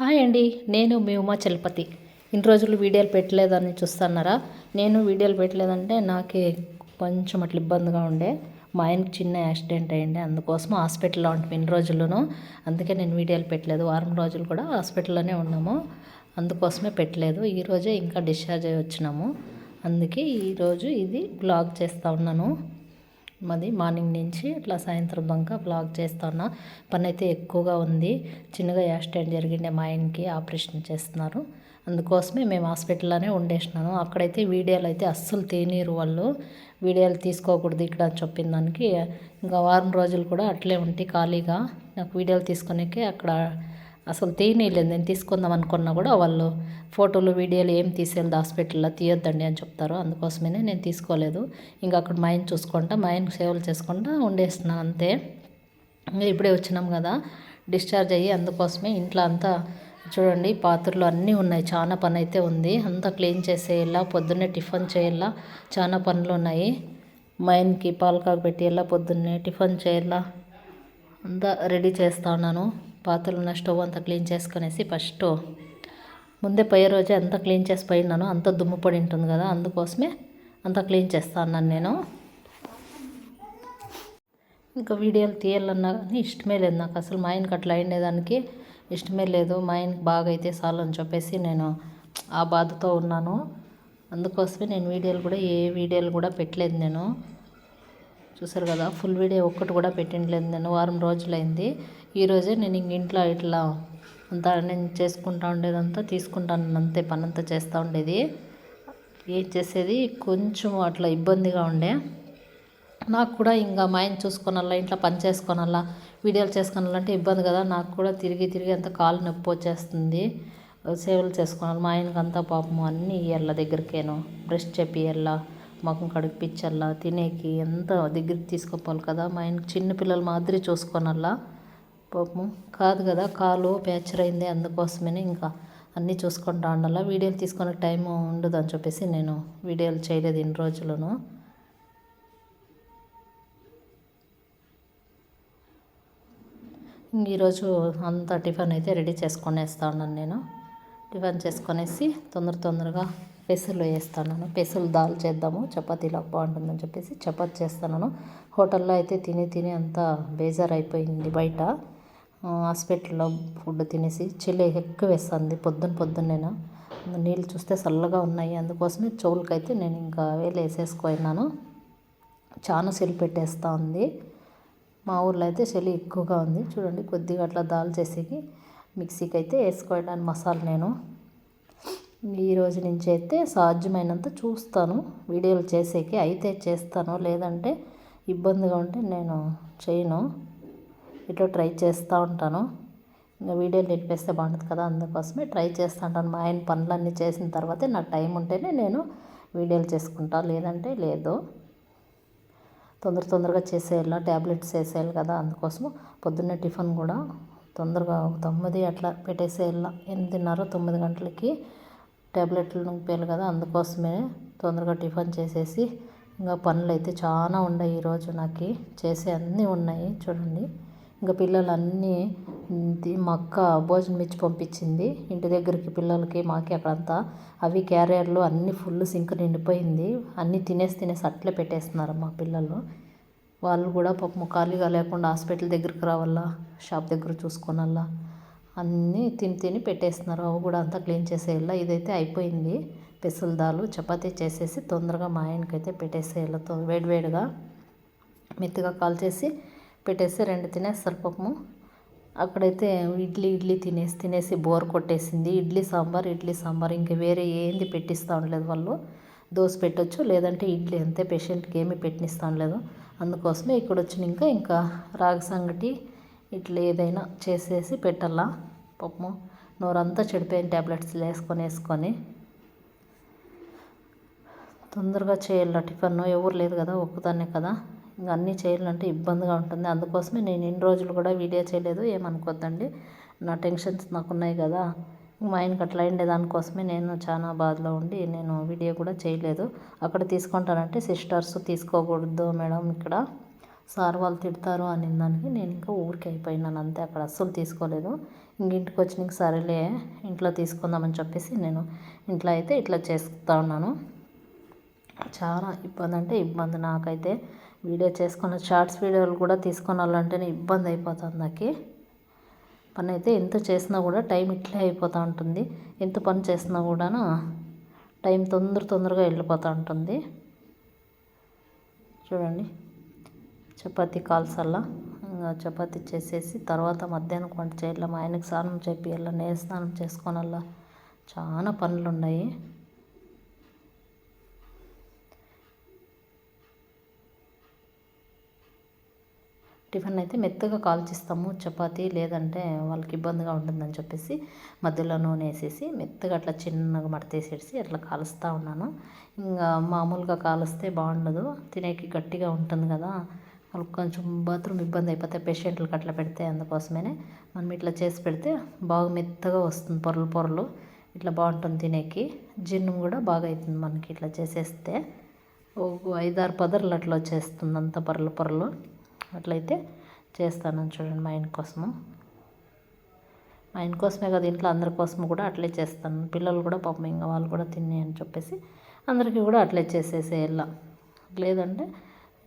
Hi అండి నేను మీ ఉమా చలపతి. ఇన్ని రోజులు వీడియోలు పెట్టలేదని చూస్తున్నారా? నేను వీడియోలు పెట్టలేదంటే నాకే కొంచెం అట్లా ఇబ్బందిగా ఉండే. మా ఆయనకి చిన్న యాక్సిడెంట్ అయ్యింది అందుకోసం హాస్పిటల్లో ఉంటాం ఇన్ని రోజుల్లోనూ. అందుకే నేను వీడియోలు పెట్టలేదు వారం రోజులు కూడా హాస్పిటల్లోనే ఉన్నాము. అందుకోసమే పెట్టలేదు ఈరోజే ఇంకా డిశ్చార్జ్ అయ్యి వచ్చినాము. అందుకే ఈరోజు ఇది బ్లాగ్ చేస్తూ ఉన్నాను. మాది మార్నింగ్ నుంచి ఇట్లా సాయంత్రం దాకా బ్లాగ్ చేస్తున్నా. పని అయితే ఎక్కువగా ఉంది. చిన్నగా యాక్సిడెంట్ జరిగిండే మా ఆయనకి ఆపరేషన్ చేస్తున్నారు. అందుకోసమే మేము హాస్పిటల్లోనే ఉండేసినాను. అక్కడైతే వీడియోలు అయితే అస్సలు తేనీరు వాళ్ళు. వీడియోలు తీసుకోకూడదు ఇక్కడ అని చెప్పిన దానికి. ఇంకా వారం రోజులు కూడా అట్లే ఉంటే ఖాళీగా. నాకు వీడియోలు తీసుకునేకే అక్కడ అసలు తీయనీయలేదు నేను తీసుకుందాం అనుకున్నా కూడా వాళ్ళు ఫోటోలు వీడియోలు ఏం తీసేది హాస్పిటల్లో తీయొద్దండి అని చెప్తారు. అందుకోసమే నేను తీసుకోలేదు. ఇంకా అక్కడ మా ఆయన చూసుకుంటా మా ఆయనకు సేవలు చేసుకుంటా ఉండేస్తున్నాను అంతే. ఇప్పుడే వచ్చినాం కదా డిశ్చార్జ్ అయ్యి అందుకోసమే ఇంట్లో అంతా చూడండి పాత్రలు అన్నీ ఉన్నాయి. చాలా పని అయితే ఉంది. అంతా క్లీన్ చేసేయాలా పొద్దున్నే టిఫిన్ చేయాలా చాలా పనులు ఉన్నాయి. మా ఆయనకి పాలకాకు పెట్టేయాలా పొద్దున్నే టిఫిన్ చేయాలా అంతా రెడీ చేస్తా ఉన్నాను. పాత్రలు ఉన్న స్టవ్ అంతా క్లీన్ చేసుకునేసి ఫస్ట్ ముందే పోయే రోజే అంతా క్లీన్ చేసి పోయినాను. అంత దుమ్ము పడి ఉంటుంది కదా అందుకోసమే అంతా క్లీన్ చేస్తా అన్నాను నేను. ఇంకా వీడియోలు తీయాలన్నా కానీ ఇష్టమే లేదు నాకు. అసలు మా ఆయనకి అట్లా అయిండేదానికి ఇష్టమే లేదు. మా ఆయనకి బాగా అయితే చాలు అని చెప్పేసి నేను ఆ బాధతో ఉన్నాను. అందుకోసమే నేను వీడియోలు కూడా ఏ వీడియోలు కూడా పెట్టలేదు నేను. చూసారు కదా ఫుల్ వీడియో ఒక్కటి కూడా పెట్టిండలేదు నేను. వారం రోజులైంది. ఈరోజే నేను ఇంక ఇంట్లో ఇట్లా అంతా నేను చేసుకుంటా ఉండేదంతా తీసుకుంటాను అంతే పని అంతా చేస్తూ ఉండేది. ఏం చేసేది? కొంచెం అట్లా ఇబ్బందిగా ఉండే. నాకు కూడా ఇంకా మా ఆయన చూసుకోనల్లా ఇంట్లో పని చేసుకోనల్లా వీడియోలు చేసుకోనాలంటే ఇబ్బంది కదా. నాకు కూడా తిరిగి తిరిగి అంత కాలు నొప్పి వచ్చేస్తుంది. సేవలు చేసుకోవాలి మా ఆయనకి అంతా పాపం అన్నీ ఇవ్వాల దగ్గరికేను. బ్రష్ చెప్పియల్లా ముఖం కడిపిచ్చల్లా తినేకి ఎంత దగ్గరికి తీసుకోపోవాలి కదా. మా ఆయనకి చిన్నపిల్లల మాదిరి చూసుకోనల్లా. పాపం. కాదు కదా కాలు ప్యాచర్ అయింది అందుకోసమే ఇంకా అన్నీ చూసుకుంటా ఉండాలా. వీడియోలు తీసుకునే టైం ఉండదు అని చెప్పేసి నేను వీడియోలు చేయలేదు ఇన్ని రోజులను ఈరోజు అంతా టిఫిన్ అయితే రెడీ చేసుకొనేస్తా ఉన్నాను నేను. టిఫిన్ చేసుకొనేసి తొందర తొందరగా పెసలు వేస్తాను. పెసలు దాల్ చేద్దాము చపాతీలో బాగుంటుందని చెప్పేసి చపాతీ చేస్తాను. హోటల్లో అయితే తిని తిని అంతా బేజార్ అయిపోయింది బయట. హాస్పిటల్లో ఫుడ్ తినేసి చలి ఎక్కువ వేస్తుంది. పొద్దున్న నేను నీళ్ళు చూస్తే చల్లగా ఉన్నాయి. అందుకోసమే చెవులకైతే నేను ఇంకా వేలు వేసేసుకున్నాను చాలా చలి పెట్టేస్తూ ఉంది మా ఊర్లో అయితే చలి ఎక్కువగా ఉంది. చూడండి కొద్దిగా అట్లా దాల్చేసేకి మిక్సీకి అయితే వేసుకోవడానికి మసాలా నేను. ఈ రోజు నుంచి అయితే సాధ్యమైనంత చూస్తాను. వీడియోలు చేసేకి అయితే చేస్తాను. లేదంటే ఇబ్బందిగా ఉంటే నేను చేయను. ఇట్లా ట్రై చేస్తూ ఉంటాను. ఇంకా వీడియోలు నేర్పిస్తే బాగుంటుంది కదా అందుకోసమే ట్రై చేస్తూ ఉంటాను. మా ఆయన పనులన్నీ చేసిన తర్వాతే నాకు టైం ఉంటేనే నేను వీడియోలు చేసుకుంటా. లేదంటే లేదు. తొందర తొందరగా చేసేయాల ట్యాబ్లెట్స్ వేసేయాలి కదా అందుకోసం పొద్దున్నే టిఫిన్ కూడా తొందరగా తొమ్మిది అట్లా పెట్టేసేయాల. ఎనిమిదిన్నర తొమ్మిది గంటలకి ట్యాబ్లెట్లు నింపేయాలి కదా అందుకోసమే తొందరగా టిఫిన్ చేసేసి. ఇంకా పనులు అయితే చాలా ఉన్నాయి ఈరోజు నాకు. చేసే అన్నీ ఉన్నాయి చూడండి. ఇంకా పిల్లలన్నీ మా అక్క భోజనం ఇచ్చి పంపించింది. ఇంటి దగ్గరికి పిల్లలకి మాకి అక్కడంతా అవి క్యారియర్లు అన్నీ ఫుల్ సింక్ నిండిపోయింది. అన్నీ తినేసి తినేసి అట్లే పెట్టేస్తున్నారు మా పిల్లలు. వాళ్ళు కూడా పాపం ఖాళీగా లేకుండా హాస్పిటల్ దగ్గరికి రావాలా షాప్ దగ్గర చూసుకోనల్లా అన్నీ తిని తిని పెట్టేస్తున్నారు. అవి కూడా అంతా క్లీన్ చేసేయాల. ఇదైతే అయిపోయింది. పెసలు దాలు చపాతీ చేసేసి తొందరగా మా ఆయనకైతే పెట్టేసేయాల. వేడివేడిగా మెత్తగా కాల్చేసి పెట్టేసి రెండు తినేస్తారు పాపము అక్కడైతే ఇడ్లీ ఇడ్లీ తినేసి తినేసి బోర్ కొట్టేసింది. ఇడ్లీ సాంబార్ ఇడ్లీ సాంబార్. ఇంకా వేరే ఏంది పెట్టిస్తూ ఉండలేదు వాళ్ళు. దోశ పెట్టొచ్చు లేదంటే ఇడ్లీ అంతే. పేషెంట్కి ఏమీ పెట్టినిస్తూ ఉండలేదు. అందుకోసమే ఇక్కడ వచ్చిన ఇంకా ఇంకా రాగి సంగటి ఇట్లా ఏదైనా చేసేసి పెట్టాలా. పాపము నోరంతా చెడిపోయిన ట్యాబ్లెట్స్ వేసుకొని వేసుకొని. తొందరగా చేయాల టిఫిన్? ఎవరు లేదు కదా ఒక్కదాన్నే కదా. ఇంకా అన్నీ చేయాలంటే ఇబ్బందిగా ఉంటుంది. అందుకోసమే నేను ఇన్ని రోజులు కూడా వీడియో చేయలేదు. ఏమనుకోద్దండి? నా టెన్షన్స్ నాకు ఉన్నాయి కదా మా ఆయనకి అట్లా అయిండే దానికోసమే నేను చాలా బాధలో ఉండి నేను వీడియో కూడా చేయలేదు. అక్కడ తీసుకుంటానంటే సిస్టర్స్ తీసుకోకూడదు మేడం ఇక్కడ. సార్ వాళ్ళు తిడతారు అని దానికి. నేను ఇంకా ఊరికి అయిపోయినాను అంతే. అక్కడ అస్సలు తీసుకోలేదు. ఇంక ఇంటికి వచ్చినాక సరేలే ఇంట్లో తీసుకుందామని చెప్పేసి నేను ఇంట్లో అయితే ఇట్లా చేస్తా ఉన్నాను. చాలా ఇబ్బంది అంటే ఇబ్బంది నాకైతే. వీడియో చేసుకున్న షార్ట్స్ వీడియోలు కూడా తీసుకున్నాలంటేనే ఇబ్బంది అయిపోతుంది నాకు. పని అయితే ఎంత చేసినా కూడా టైం ఇట్లే అయిపోతూ ఉంటుంది. ఎంత పని చేసినా కూడాను టైం తొందర తొందరగా వెళ్ళిపోతూ ఉంటుంది. చూడండి. చపాతీ కాల్సల్లా ఇంకా చపాతీ చేసేసి తర్వాత మధ్యాహ్నం వంట చేయాలి మా ఆయనకు స్నానం చేపియాల నేను స్నానం చేసుకోనల్లా. చాలా పనులు ఉన్నాయి టిఫిన్ అయితే మెత్తగా కాల్చిస్తాము. చపాతీ లేదంటే వాళ్ళకి ఇబ్బందిగా ఉంటుందని చెప్పేసి మధ్యలో నూనె వేసేసి మెత్తగా అట్లా చిన్నగా మడతేసేసి అట్లా కాలుస్తూ ఉన్నాను. ఇంకా మామూలుగా కాలుస్తే బాగుండదు. తినేకి గట్టిగా ఉంటుంది కదా. వాళ్ళకి కొంచెం బాత్రూమ్ ఇబ్బంది అయిపోతే పేషెంట్లకు అట్లా పెడితే అందుకోసమే మనం ఇట్లా చేసి పెడితే బాగా మెత్తగా వస్తుంది పొరలు పొరలు. ఇట్లా బాగుంటుంది తినేకి. జిన్ను కూడా బాగా అవుతుంది మనకి ఇట్లా చేసేస్తే. ఒక ఐదారు పదర్లు అట్లా వచ్చేస్తుంది అంత పొరలు పొరలు. అట్లయితే చేస్తాను చూడండి మా ఆయన కోసము. మా ఆయన కోసమే కదా ఇంట్లో అందరి కోసం కూడా అట్లే చేస్తాను. పిల్లలు కూడా పాపం ఇంకా వాళ్ళు కూడా తినే అని చెప్పేసి అందరికీ కూడా అట్లే చేసేసేయాల లేదంటే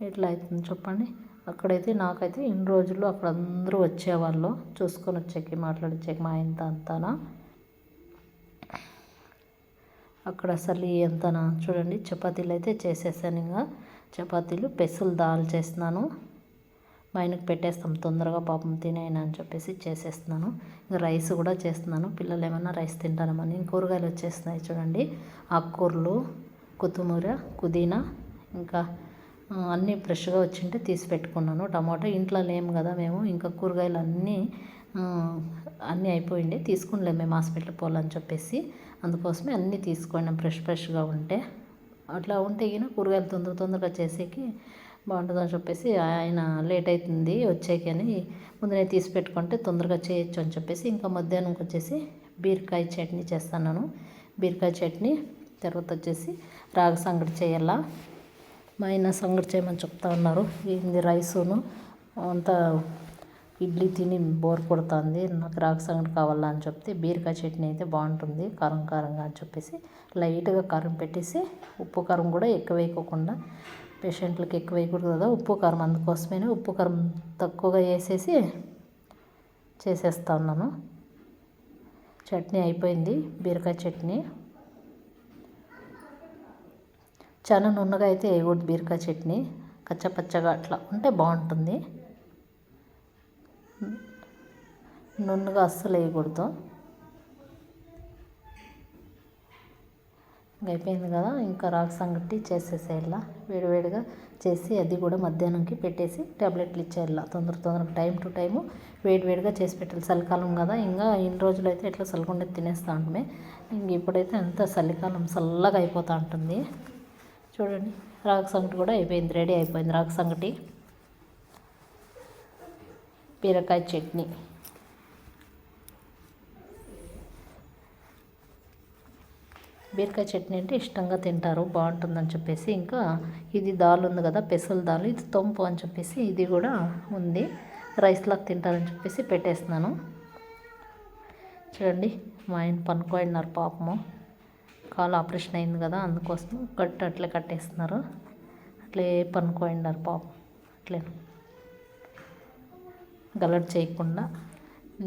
ఎట్లా అవుతుంది చెప్పండి. అక్కడైతే నాకైతే ఇన్ని రోజులు అక్కడ అందరూ వచ్చేవాళ్ళు. చూసుకొని వచ్చేకి మాట్లాడిచ్చేకి మా ఇంత అంతానా అక్కడ అసలు ఎంతనా? చూడండి చపాతీలు అయితే చేసేసాను ఇంకా. చపాతీలు పెసలు దాల్ చేస్తున్నాను. మా ఆయనకు పెట్టేస్తాం తొందరగా పాపం తినేయన అని చెప్పేసి చేసేస్తున్నాను. ఇంకా రైస్ కూడా చేస్తున్నాను. పిల్లలు ఏమైనా రైస్ తింటారమని కూరగాయలు వచ్చేస్తున్నాయి చూడండి. ఆకుకూరలు కొత్తిమీర పుదీనా ఇంకా అన్నీ ఫ్రెష్గా వచ్చింటే తీసి పెట్టుకున్నాను. టమాటో ఇంట్లో లేము కదా మేము. ఇంకా కూరగాయలు అన్నీ అన్నీ అయిపోయింది తీసుకునిలేము మేము హాస్పిటల్ పోవాలని చెప్పేసి. అందుకోసమే అన్నీ తీసుకున్నాం ఫ్రెష్ ఫ్రెష్గా ఉంటే. అట్లా ఉంటే కూరగాయలు తొందర తొందరగా చేసేకి బాగుంటుందని చెప్పేసి ఆయన లేట్ అవుతుంది వచ్చేకి అని ముందునే తీసి పెట్టుకుంటే తొందరగా చేయొచ్చు అని చెప్పేసి ఇంకా మధ్యాహ్నంకి వచ్చేసి బీరకాయ చట్నీ చేస్తాను బీరకాయ చట్నీ తర్వాత వచ్చేసి రాగి సంగటి చేయాలా. మా ఆయన సంగటి చేయమని చెప్తా ఉన్నారు. ఇది రైసును? అంతా ఇడ్లీ తిని బోర్ కొడుతుంది నాకు రాగి సంగటి కావాలా అని చెప్తే బీరకాయ చట్నీ అయితే బాగుంటుంది కారం కారంగా అని చెప్పేసి లైట్గా కారం పెట్టేసి ఉప్పు కారం కూడా ఎక్కువ వేయకోకుండా పేషెంట్లకి ఎక్కువ వేయకూడదు కదా ఉప్పు కారం అందుకోసమే ఉప్పు కారం తక్కువగా వేసేసి చేసేస్తా ఉన్నాను. చట్నీ అయిపోయింది బీరకాయ చట్నీ. చాలా నున్నగా అయితే వేయకూడదు బీరకాయ చట్నీ కచ్చపచ్చగా అట్లా ఉంటే బాగుంటుంది. నున్నగా అస్సలు వేయకూడదు. అయిపోయింది కదా ఇంకా రాగి సంగటి చేసేసేయాల వేడివేడిగా చేసి అది కూడా మధ్యాహ్నంకి పెట్టేసి ట్యాబ్లెట్లు ఇచ్చేయాల తొందర తొందరగా టైం టు టైము వేడివేడిగా చేసి పెట్టాలి. చలికాలం కదా ఇంకా ఇన్ని రోజులు అయితే ఎట్లా చల్లకుండా తినేస్తూ ఉంటామే ఇంక ఇప్పుడైతే అంత చలికాలం చల్లగా అయిపోతూ ఉంటుంది చూడండి రాగి సంగటి కూడా అయిపోయింది రెడీ అయిపోయింది. రాగి సంగటి బీరకాయ చట్నీ. బీరకాయ చట్నీ అంటే ఇష్టంగా తింటారు బాగుంటుందని చెప్పేసి ఇంకా ఇది దాల్ ఉంది కదా పెసల దాల్ ఇది తొంపు అని చెప్పేసి ఇది కూడా ఉంది. రైస్లాగా తింటారని చెప్పేసి పెట్టేస్తున్నాను. చూడండి మా ఆయన పనుకోడినారు పాపము. కాలు ఆపరేషన్ అయింది కదా అందుకోసం కట్ అట్లే కట్టేస్తున్నారు. అట్లే పనుకోడినారు పాపం అట్లే. గలట్ చేయకుండా.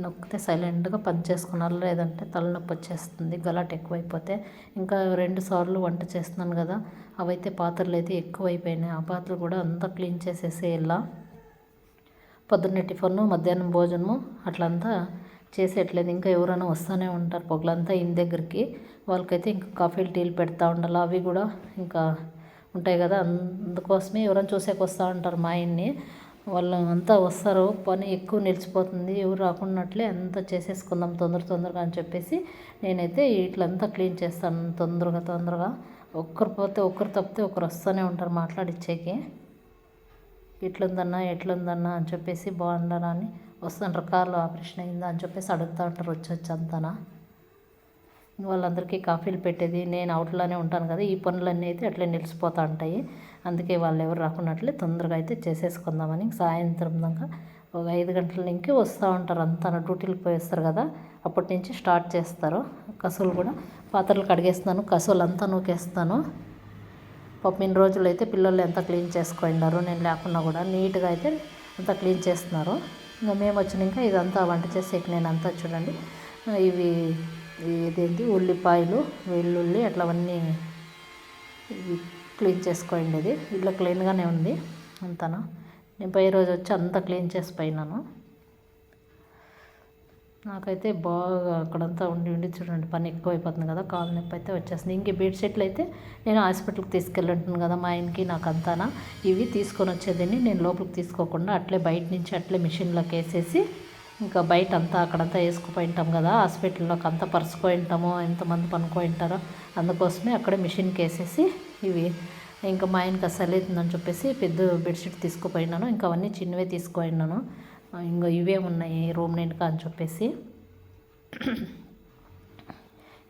నొక్కితే సైలెంట్గా పని చేసుకున్నారు లేదంటే తలనొప్పి వచ్చేస్తుంది గలాట్ ఎక్కువైపోతే. ఇంకా రెండు సార్లు వంట చేస్తున్నాను కదా అవైతే పాత్రలు అయితే ఎక్కువైపోయినాయి. ఆ పాత్రలు కూడా అంతా క్లీన్ చేసేసేయాల పొద్దున్నే టిఫను మధ్యాహ్నం భోజనము అట్లంతా చేసేట్లేదు ఇంకా ఎవరైనా వస్తూనే ఉంటారు పొగలంతా ఇంటి దగ్గరికి. వాళ్ళకైతే ఇంకా కాఫీలు టీలు పెడతా ఉండాలి. అవి కూడా ఇంకా ఉంటాయి కదా అందుకోసమే ఎవరైనా చూసేకి వస్తూ ఉంటారు మా ఆయన్ని. వాళ్ళు అంతా వస్తారు పని ఎక్కువ నిలిచిపోతుంది ఎవరు రాకున్నట్లే అంతా చేసేసుకుందాం తొందర తొందరగా అని చెప్పేసి నేనైతే ఇట్లంతా క్లీన్ చేస్తాను తొందరగా తొందరగా. ఒక్కరు పోతే ఒక్కరు తప్పితే ఒకరు వస్తూనే ఉంటారు మాట్లాడిచ్చేకి. ఇట్లుందన్నా ఎట్లుందన్నా అని చెప్పేసి బాగుండరా అని వస్తుంటారు కార్లో ఆపరేషన్ అయిందా అని చెప్పేసి అడుగుతూ ఉంటారు వచ్చి వచ్చి అంతానా. వాళ్ళందరికీ కాఫీలు పెట్టేది నేను అవుట్లోనే ఉంటాను కదా ఈ పనులన్నీ అయితే అట్లే నిలిచిపోతూ ఉంటాయి. అందుకే వాళ్ళు ఎవరు రాకున్నట్లే తొందరగా అయితే చేసేసుకుందామని సాయంత్రం దాకా ఒక ఐదు గంటల నుంచి వస్తూ ఉంటారు. అంతా డ్యూటీలకు పోయేస్తారు కదా అప్పటి నుంచి స్టార్ట్ చేస్తారు. కసువులు కూడా పాత్రలు కడిగేస్తాను కసువులు అంతా నూకేస్తాను పాపం ఇన్ని రోజులు అయితే పిల్లలు ఎంత క్లీన్ చేసుకున్నారు. నేను లేకున్నా కూడా నీట్గా అయితే అంతా క్లీన్ చేస్తున్నారు. ఇంకా మేము వచ్చినాక ఇదంతా వంట చేసేకి నేను అంతా చూడండి. ఇవి ఇదేంటి? ఉల్లిపాయలు వెల్లుల్లి అట్లవన్నీ క్లీన్ చేసుకోండి ఇట్లా క్లీన్గానే ఉంది అంతాను? నేను పోయే రోజు వచ్చి అంతా క్లీన్ చేసి పోయినాను. నాకైతే బాగా అక్కడంతా ఉండి ఉండి చూడండి పని ఎక్కువైపోతుంది కదా కాలు నొప్పి అయితే వచ్చేస్తుంది. ఇంక బెడ్షీట్లు అయితే నేను హాస్పిటల్కి తీసుకెళ్ళుంటాను కదా మా ఆయనకి నాకు అంతానా? ఇవి తీసుకొని వచ్చేదని నేను లోపలికి తీసుకోకుండా అట్లే బయట నుంచి అట్లే మిషన్లోకి వేసేసి ఇంకా బయట అంతా అక్కడంతా వేసుకుపోయింటాం కదా హాస్పిటల్లోకి అంతా పరుచుకోయింటామో ఎంతమంది పనుకోయింటారో అందుకోసమే అక్కడే మిషన్కి వేసేసి ఇవి ఇంకా మా ఆయనకి అసలు అవుతుందని చెప్పేసి పెద్ద బెడ్షీట్ తీసుకుపోయినాను ఇంకా అవన్నీ చిన్నవే తీసుకుపోయినాను ఇంకా ఇవే ఉన్నాయి రూమ్ నిండుక అని చెప్పేసి.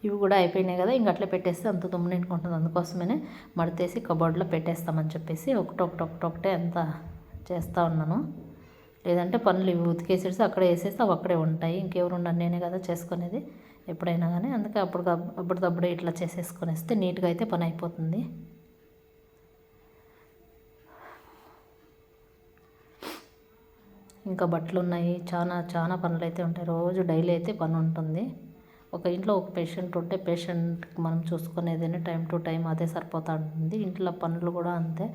ఇవి కూడా అయిపోయినాయి కదా ఇంక అట్లా పెట్టేస్తే అంత దుమ్ము నిండుకుంటుంది. అందుకోసమే మడతేసి కబోర్డ్లో పెట్టేస్తామని చెప్పేసి ఒకటి ఒకటి ఒకటే అంత చేస్తూ ఉన్నాను. లేదంటే పనులు ఇవి ఉతికేసేసి అక్కడే వేసేసి అవి అక్కడే ఉంటాయి. ఇంకెవరు ఉన్నారు నేనే కదా చేసుకునేది ఎప్పుడైనా కానీ అందుకే అప్పుడు అప్పటికప్పుడే ఇట్లా చేసేసుకొని నీట్గా అయితే పని అయిపోతుంది. ఇంకా బట్టలు ఉన్నాయి. చాలా చాలా పనులు అయితే ఉంటాయి. రోజు డైలీ అయితే పని ఉంటుంది. ఒక ఇంట్లో ఒక పేషెంట్ ఉంటే పేషెంట్కి మనం చూసుకునేదని టైం టు టైం అదే సరిపోతూ ఉంటుంది. ఇంట్లో పనులు కూడా అంతే.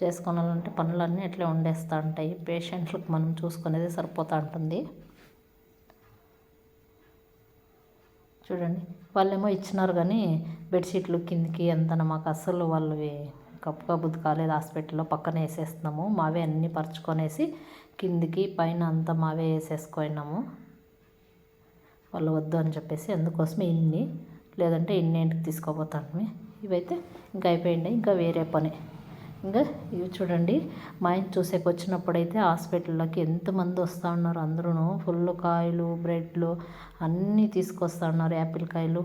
చేసుకోవాలంటే పనులన్నీ అట్లే ఉండేస్తూ ఉంటాయి. పేషెంట్లకు మనం చూసుకునేది సరిపోతూ ఉంటుంది. చూడండి. వాళ్ళేమో ఇచ్చినారు కానీ బెడ్షీట్లు కిందికి ఎంత మాకు అస్సలు వాళ్ళు కప్పుగా బుద్ధి కాలేదు. హాస్పిటల్లో పక్కన వేసేస్తున్నాము. మావే అన్నీ పరుచుకొనేసి కిందికి పైన అంతా మావే వేసేసుకున్నాము. వాళ్ళు వద్దు అని చెప్పేసి అందుకోసమే ఇన్ని. లేదంటే ఇన్నింటికి తీసుకోపోతాను ఇవైతే ఇంకా అయిపోయింది ఇంకా వేరే పని. ఇంకా ఇవి చూడండి. మా ఆయన చూసేకి వచ్చినప్పుడైతే హాస్పిటల్లోకి ఎంతమంది వస్తూ ఉన్నారు? అందరూ ఫుల్ కాయలు బ్రెడ్లు అన్నీ తీసుకొస్తూ ఉన్నారు యాపిల్ కాయలు.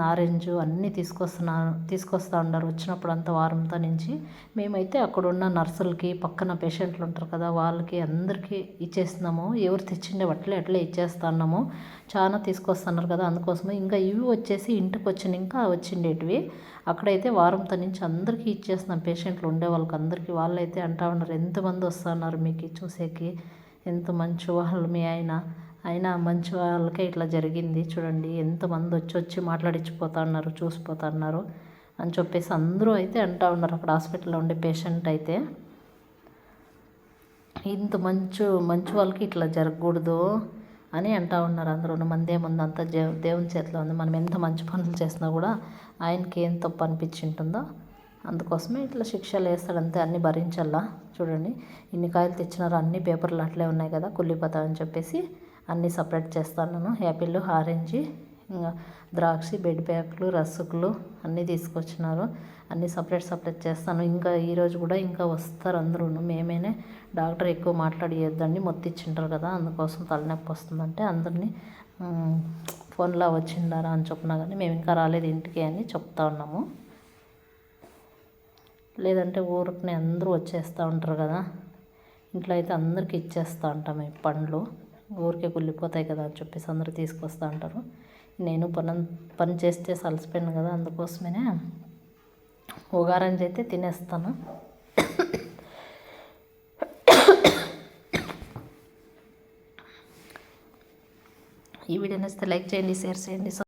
ఆరెంజ్ అన్నీ తీసుకొస్తున్నారు తీసుకొస్తూ ఉన్నారు. వచ్చినప్పుడు వారంతా వారంతో నుంచి మేమైతే అక్కడున్న నర్సులకి పక్కన పేషెంట్లు ఉంటారు కదా వాళ్ళకి అందరికీ ఇచ్చేస్తున్నాము. ఎవరు తెచ్చిండే అట్లే అట్లే ఇచ్చేస్తున్నాము చాలా తీసుకొస్తున్నారు కదా అందుకోసమే ఇంకా ఇవి వచ్చేసి ఇంటికి వచ్చిన ఇంకా వచ్చిండేటివి. అక్కడైతే వారంతో నుంచి అందరికీ ఇచ్చేస్తున్నాం. పేషెంట్లు ఉండే వాళ్ళకి అందరికీ. వాళ్ళైతే అంటా ఉన్నారు ఎంతమంది వస్తున్నారు మీకు చూసేకి? ఎంత మంచి వాళ్ళు మీ ఆయన? అయినా మంచి వాళ్ళకే ఇట్లా జరిగింది. చూడండి ఎంతమంది వచ్చి వచ్చి మాట్లాడించిపోతా ఉన్నారు చూసిపోతా ఉన్నారు అని చెప్పేసి అందరూ అయితే అంటూ ఉన్నారు. అక్కడ హాస్పిటల్లో ఉండే పేషెంట్ అయితే ఇంత మంచు మంచి వాళ్ళకి ఇట్లా జరగకూడదు అని అంటూ ఉన్నారు అందరూ. మంది ఏముంది దేవుని చేతిలో ఉంది. మనం ఎంత మంచి పనులు చేసినా కూడా ఆయనకి ఏం తప్పు అనిపించింటుందో అందుకోసమే ఇట్లా శిక్షలు వేస్తాడంతే అన్నీ భరించాలా చూడండి ఇన్ని కాయలు తెచ్చినారు అన్ని పేపర్లు అట్లే ఉన్నాయి కదా కుళ్ళిపోతాయని చెప్పేసి అన్నీ సపరేట్ చేస్తాను యాపిల్ ఆరెంజ్ ఇంకా ద్రాక్ష బెడ్ ప్యాక్లు రసకులు అన్నీ తీసుకొచ్చినారు. అన్నీ సపరేట్ సపరేట్ చేస్తాను. ఇంకా ఈరోజు కూడా ఇంకా వస్తారు అందరూ మేమేనే డాక్టర్ ఎక్కువ మాట్లాడియొద్దండి. మొత్తిచ్చింటారు కదా అందుకోసం తలనొప్పి వస్తుందంటే అందరినీ ఫోన్లో వచ్చిండారా అని చెప్పినా కానీ మేము ఇంకా రాలేదు ఇంటికి అని చెప్తా ఉన్నాము. లేదంటే ఊరికి అందరూ వచ్చేస్తూ ఉంటారు కదా. ఇంట్లో అయితే అందరికీ ఇచ్చేస్తూ ఉంటాం ఈ పండ్లు. ఊరికే కుళ్ళిపోతాయి కదా అని చెప్పేసి అందరూ తీసుకొస్తా ఉంటారు నేను పని పని చేస్తే సలసిపోయాను కదా అందుకోసమే ఉగారంజ్ అయితే తినేస్తాను. ఈ వీడియో నచ్చితే లైక్ చేయండి షేర్ చేయండి